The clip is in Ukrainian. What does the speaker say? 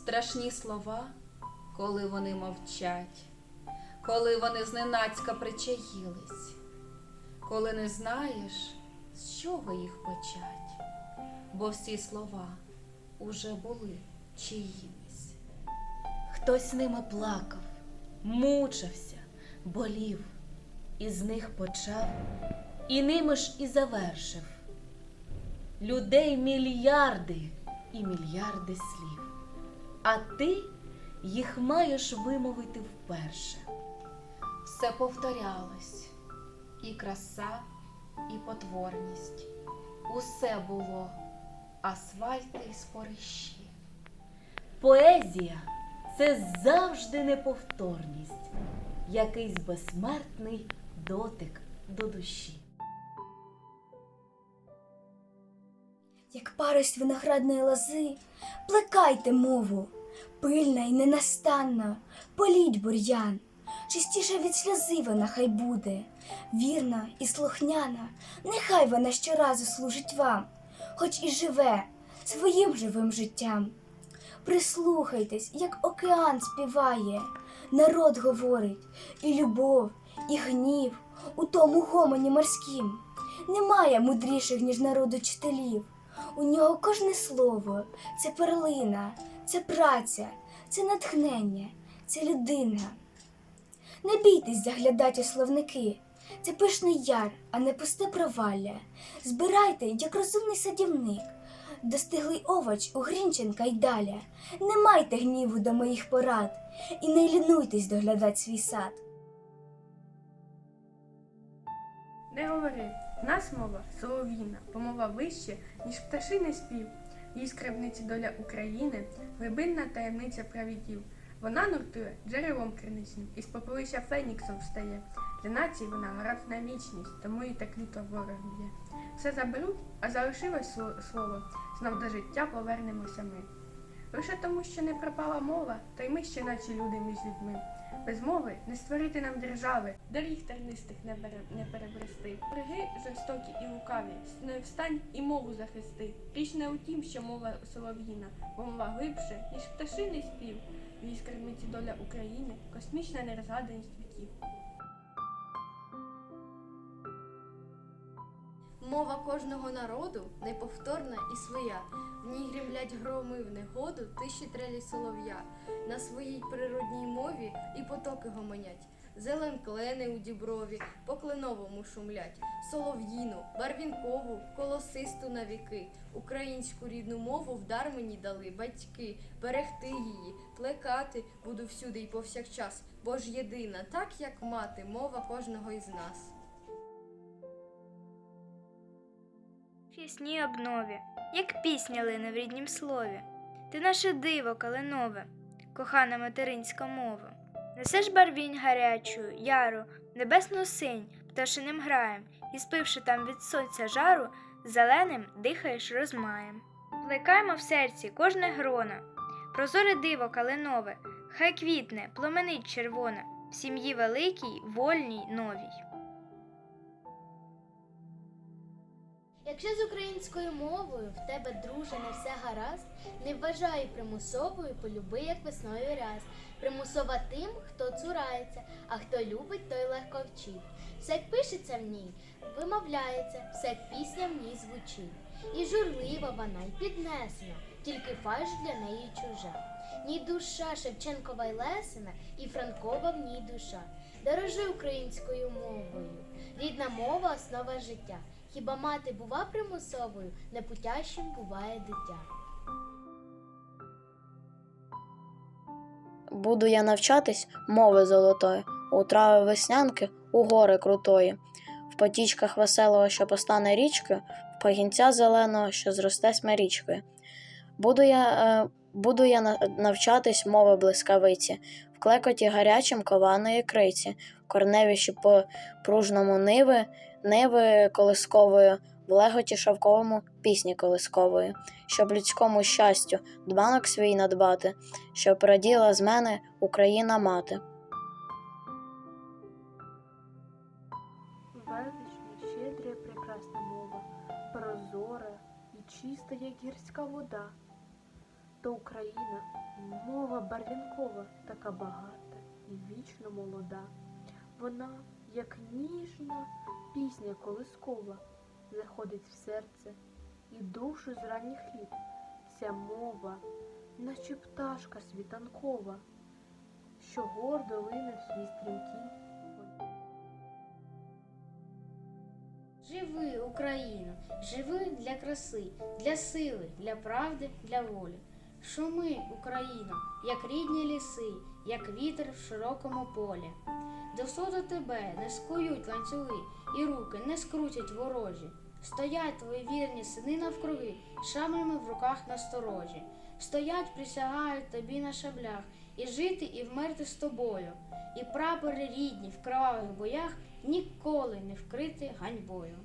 страшні слова, коли вони мовчать, коли вони зненацька причаїлись, коли не знаєш, з чого їх почать, бо всі слова уже були чиїмись. Хтось ними плакав, мучився, болів, і з них почав, і ними ж і завершив. Людей мільярди і мільярди слів, а ти їх маєш вимовити вперше. Все повторялось, і краса, і потворність. Усе було асфальти й спорищі. Поезія це завжди неповторність, якийсь безсмертний дотик до душі. Як парость виноградної лози, плекайте мову, пильна і ненастанна, політь бур'ян, чистіша від сльози вона хай буде, вірна і слухняна, нехай вона щоразу служить вам, хоч і живе своїм живим життям. Прислухайтесь, як океан співає, народ говорить, і любов, і гнів у тому гомоні морськім. Немає мудріших, ніж народу вчителів. У нього кожне слово це перлина, це праця, це натхнення, це людина. Не бійтесь заглядати у словники, це пишний яр, а не пусте провалля. Збирайте, як розумний садівник, достиглий овоч у Грінченка й даля. Не майте гніву до моїх порад і не лінуйтесь доглядати свій сад. Не говори, нас мова солов'їна, бо мова вище, ніж пташиний спів. Її скарбниці доля України, глибинна таємниця правідів. Вона нуртує джерелом криничним, із попелища феніксом встає. Для нації вона гарант на вічність, тому і так люто ворог б'є. Все заберуть, а залишилось слово, знов до життя повернемося ми. Лише тому, що не пропала мова, то й ми ще наче люди між людьми. Без мови не створити нам держави, доріг тернистих не, бере, не перебрести. Бриги жорстокі і лукаві, не встань і мову захисти. Річ не у тім, що мова солов'їна, бо мова глибше, ніж пташиний спів. В її доля України, космічна нерозгаданість віків. Мова кожного народу неповторна і своя. В ній гремлять громи в негоду, тиші трелі солов'я. На своїй природній мові і потоки гомонять. Зелен клени у діброві, по кленовому шумлять. Солов'їну, барвінкову, колосисту на віки. Українську рідну мову в дар мені дали батьки. Берегти її, плекати буду всюди й повсякчас. Бо ж єдина, так як мати, мова кожного із нас. Ясній обнові, як пісня лине в ріднім слові. Ти наше диво калинове, кохана материнська мова. Несеш барвінь гарячу, яру, небесну синь, пташиним граєм, і спивши там від сонця жару, зеленим дихаєш розмаєм. Плекаймо в серці кожне гроно, прозоре диво калинове, хай квітне, пломенить червоне, в сім'ї великій, вольній, новій. Якщо з українською мовою в тебе, друже, не все гаразд, не вважай примусовою, полюби, як весною ряс. Примусова тим, хто цурається, а хто любить, той легко вчить. Все як пишеться в ній, вимовляється, все як пісня в ній звучить. І журлива вона, і піднесена, тільки фальш для неї чужа. Ній душа Шевченкова й Лесина, і Франкова в ній душа. Дорожи українською мовою. Рідна мова основа життя. Хіба мати бува примусовою, непутящим буває дитя. Буду я навчатись мови золотої, у трави веснянки, у гори крутої, в потічках веселого, що постане річкою, в пагінця зеленого, що зросте смирічкою. Буду я, е, буду я на- навчатись мови блискавиці, в клекоті гарячим кованої криці, в корневищі по пружному ниви, ниви колисковою, в леготі шовковому пісні колискової, щоб людському щастю дбанок свій надбати, щоб раділа з мене Україна мати. Велична, щедра і прекрасна мова, прозора і чиста, як гірська вода. то Україна мова барвінкова, така багата і вічно молода. Вона, як ніжна пісня колискова, заходить в серце і душу з ранніх літ. Ця мова, наче пташка світанкова, що гордо лине в свій стрімкий Живи, Україно, живи для краси, для сили, для правди, для волі. Шуми, Україно, як рідні ліси, як вітер в широкому полі. До суду тебе не скують ланцюги, і руки не скрутять ворожі. Стоять твої вірні сини навкруги, шаблями в руках насторожі. Стоять, присягають тобі на шаблях, і жити, і вмерти з тобою. І прапори рідні в кровавих боях ніколи не вкрити ганьбою.